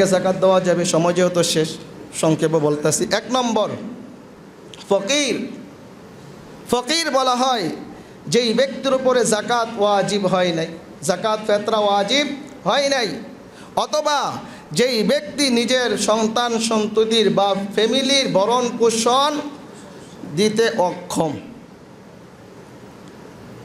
থেকে জাকাত দেওয়া যাবে। সময় যেহেতু শেষ, সংক্ষেপে বলতেছি। এক নম্বর, ফকির। ফকির বলা হয়, যেই ব্যক্তির উপরে জাকাত ওয়াজিব হয় নাই, জাকাত ফেতরা ওয়াজিব হয় নাই, অথবা যেই ব্যক্তি নিজের সন্তান, সন্ততির বা ফ্যামিলির ভরণ পোষণ দিতে অক্ষম।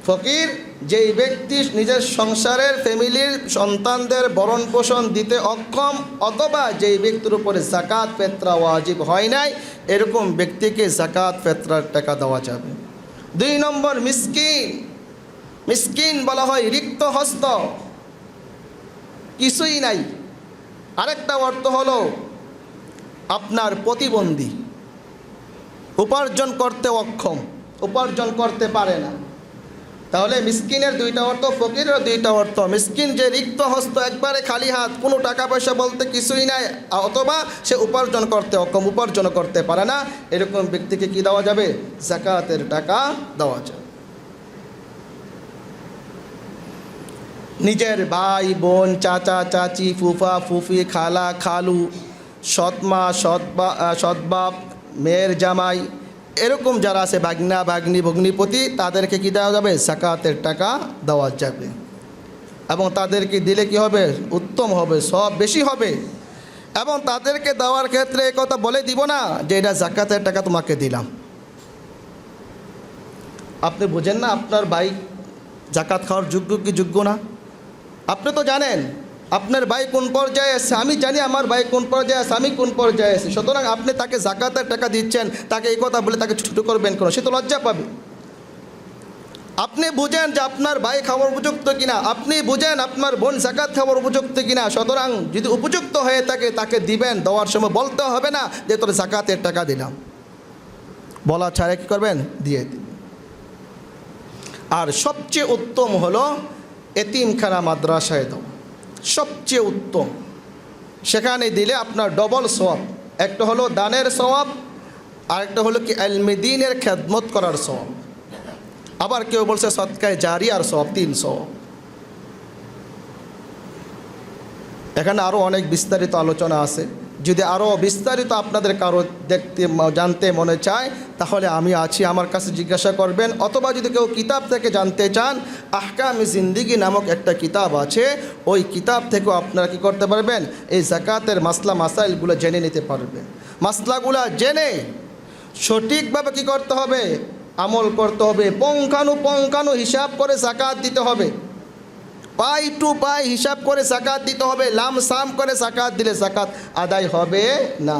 ফকির যেই ব্যক্তি নিজের সংসারের ফ্যামিলির সন্তানদের ভরণ পোষণ দিতে অক্ষম অথবা যেই ব্যক্তির উপরে জাকাত ফেতরা ওয়াজিব হয় নাই, এরকম ব্যক্তিকে জাকাত ফেতরার টাকা দেওয়া যাবে। দুই নম্বর, মিসকিন। মিসকিন বলা হয় রিক্ত হস্ত। কিছুই নাই। আরেকটা অর্থ হলো আপনার প্রতিবন্ধী। উপার্জন করতে অক্ষম। উপার্জন করতে পারে না। তাহলে মিসকিনের দুইটা অর্থ ফকিরের দুইটা অর্থ। মিসকিন যে রিক্ত হস্ত একবারে খালি হাত, কোনো টাকা পয়সা বলতে কিছুই নাই, অথবা সে উপার্জন করতে অক্ষম, উপার্জন করতে পারে না। এরকম ব্যক্তিকে কি দেওয়া যাবে? জাকাতের টাকা দেওয়া যাবে। নিজের ভাই, বোন, চাচা, চাচি, ফুফা, ফুফি, খালা, খালু, সৎমা, সৎবা, সৎবাপ, মেয়ের জামাই এরকম যারা আছে বাগনা বাগনি ভগ্নিপতি তাদেরকে কি দেওয়া যাবে? সাকাতের টাকা দেওয়া যাবে। এবং তাদেরকে দিলে কি হবে? উত্তম হবে, সব বেশি হবে। এবং তাদেরকে দেওয়ার ক্ষেত্রে কথা বলে দিব না যে এটা জাকাতের টাকা তোমাকে দিলাম। আপনি বোঝেন না, আপনার বাইক জাকাত খাওয়ার যোগ্য কি যোগ্য না? আপনি তো জানেন আপনার ভাই কোন পর্যায়ে আছে? আমি জানি আমার ভাই কোন পর্যায়ে আছে, আমি কোন পর্যায়ে আছি। সুতরাং আপনি তাকে জাকাতের টাকা দিচ্ছেন, তাকে এই কথা বলে তাকে ছোটো করবেন কেন? সে তো লজ্জা পাবে। আপনি বুঝেন যে আপনার ভাই খাওয়ার উপযুক্ত কিনা? আপনি বুঝেন আপনার বোন জাকাত খাওয়ার উপযুক্ত কিনা? সুতরাং যদি উপযুক্ত হয়ে থাকে, তাকে দিবেন। দেওয়ার সময় বলতে হবে না যে, তোর জাকাতের টাকা দিলাম। বলা ছাড়া কী করবেন? দিয়ে দিন। আর সবচেয়ে উত্তম হলো এতিমখানা মাদ্রাসায় দেওয়া সবচেয়ে উত্তম। সেখানে দিলে আপনার ডবল সওয়াব। একটা হলো দানের সওয়াব, আরেকটা হলো কি আলমেদিনের খেদমত করার সওয়াব। আবার কেউ বলছে সৎকায় জারি আর সব তিন সওয়াব। এখানে আরও অনেক বিস্তারিত আলোচনা আছে। যদি আরও বিস্তারিত আপনাদের কারও দেখতে, জানতে মনে চায়, তাহলে আমি আছি আমার কাছে জিজ্ঞাসা করবেন। অথবা যদি কেউ কিতাব থেকে জানতে চান আহকাম জিন্দিগি নামক একটা কিতাব আছে, ওই কিতাব থেকেও আপনারা কি করতে পারবেন? এই জাকাতের মাসলা, মাসাইলগুলো জেনে নিতে পারবেন। মাসলাগুলা জেনে সঠিকভাবে কি করতে হবে? আমল করতে হবে। পঙ্কানু পঙ্কানু হিসাব করে জাকাত দিতে হবে। পাই টু পাই হিসাব করে সাকাত দিতে হবে লাম সাম করে সাকাত দিলে সাকাত আদায় হবে না।